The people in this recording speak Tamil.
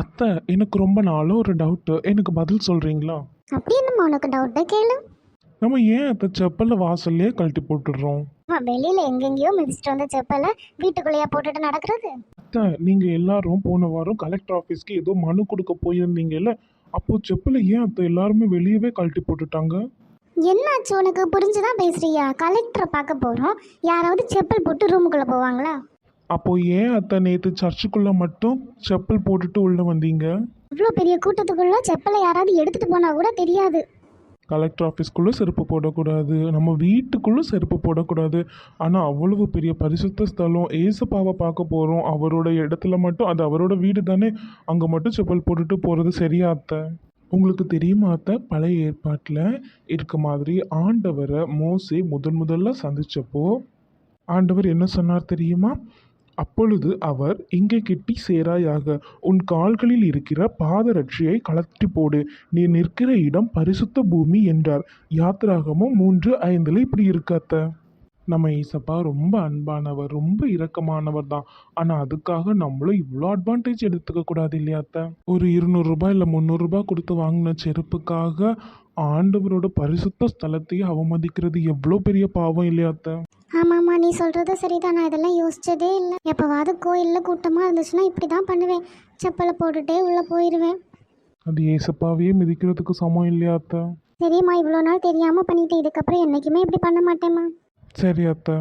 அத்தை எனக்கு ரொம்ப நாளும் ஒரு டவுட்டு எனக்கு பதில் சொல்கிறீங்களா அப்படி என்னம்மா உனக்கு டவுட்டு கேளு. நம்ம ஏன் அத்தை செப்பலை வாசல்லே கழட்டி போட்டுடுறோம்? அம்மா வெளியில எங்கெங்கேயோ மிதிச்சிட்டு வந்த செப்பலை வீட்டுக்குள்ளேயா போட்டுட்டு நடக்கிறது? அத்தை நீங்கள் எல்லாரும் போன வாரம் கலெக்டர் ஆஃபீஸ்க்கு ஏதோ மனு கொடுக்க போயிருந்தீங்கல்ல அப்போ செப்பலை ஏன் அத்தை எல்லாருமே வெளியவே கழட்டி போட்டுட்டாங்க? என்னாச்சு உனக்கு? புரிஞ்சுதான் பேசுறியா? கலெக்டரை பார்க்க போறோம். யாராவது செப்பல் போட்டு ரூமுக்குள்ள போவாங்களா? அப்போ ஏன் அத்தை நேற்று சர்ச்சுக்குள்ளே மட்டும் செப்பல் போட்டுட்டு உள்ளே வந்தீங்க? இவ்வளோ பெரிய கூட்டத்துக்குள்ள செப்பலை யாராவது எடுத்துட்டு போனா கூட தெரியாது. கலெக்டர் ஆஃபீஸ்க்குள்ளே செருப்பு போடக்கூடாது நம்ம வீட்டுக்குள்ளே செருப்பு போடக்கூடாது. ஆனால் அவ்வளவு பெரிய பரிசுத்த ஸ்தலம் ஏசப்பாவை பார்க்க போகிறோம் அவரோட இடத்துல மட்டும் அது அவரோட வீடு தானே. அங்கே மட்டும் செப்பல் போட்டுட்டு போகிறது சரியா அத்தை? உங்களுக்கு தெரியுமா அத்தை? பழைய ஏற்பாட்டில் இருக்க மாதிரி ஆண்டவரை மோசே முதன் முதல்ல சந்திச்சப்போ ஆண்டவர் என்ன சொன்னார் தெரியுமா? அப்பொழுது அவர் இங்கே கிட்டி சேராயாக உன் கால்களில் இருக்கிற பாதரட்சியை கலத்தி போடு. நீ நிற்கிற இடம் பரிசுத்த பூமி என்றார். யாத்திராகமும் மூன்று ஐந்தில் இப்படி இருக்காத்த நம்ம ஈசப்பா ரொம்ப அன்பானவர் ரொம்ப இரக்கமானவர் தான். ஆனால் அதுக்காக நம்மளும் இவ்வளோ அட்வான்டேஜ் எடுத்துக்க கூடாது இல்லையாத்த ஒரு இருநூறுபா இல்லை முந்நூறுரூபா கொடுத்து வாங்கின செருப்புக்காக ஆண்டவரோட பரிசுத்த ஸ்தலத்தையே அவமதிக்கிறது எவ்வளோ பெரிய பாவம் இல்லையாத்த ஆமாம்மா நீ சொல்றது சரிதான். நான் இதெல்லாம் யோசிச்சதே இல்லை. எப்போவாவது கோயிலில் கூட்டமாக இருந்துச்சுன்னா இப்படி தான் பண்ணுவேன். செப்பலை போட்டுட்டே உள்ளே போயிடுவேன் அது ஏசப்பாவையே மிதிக்கிறதுக்கு சமம் இல்லையாத்த சரிம்மா இவ்வளோ நாள் தெரியாமல் பண்ணிட்டேன். இதுக்கப்புறம் என்றைக்குமே இப்படி பண்ண மாட்டேம்மா. சரி அத்தை.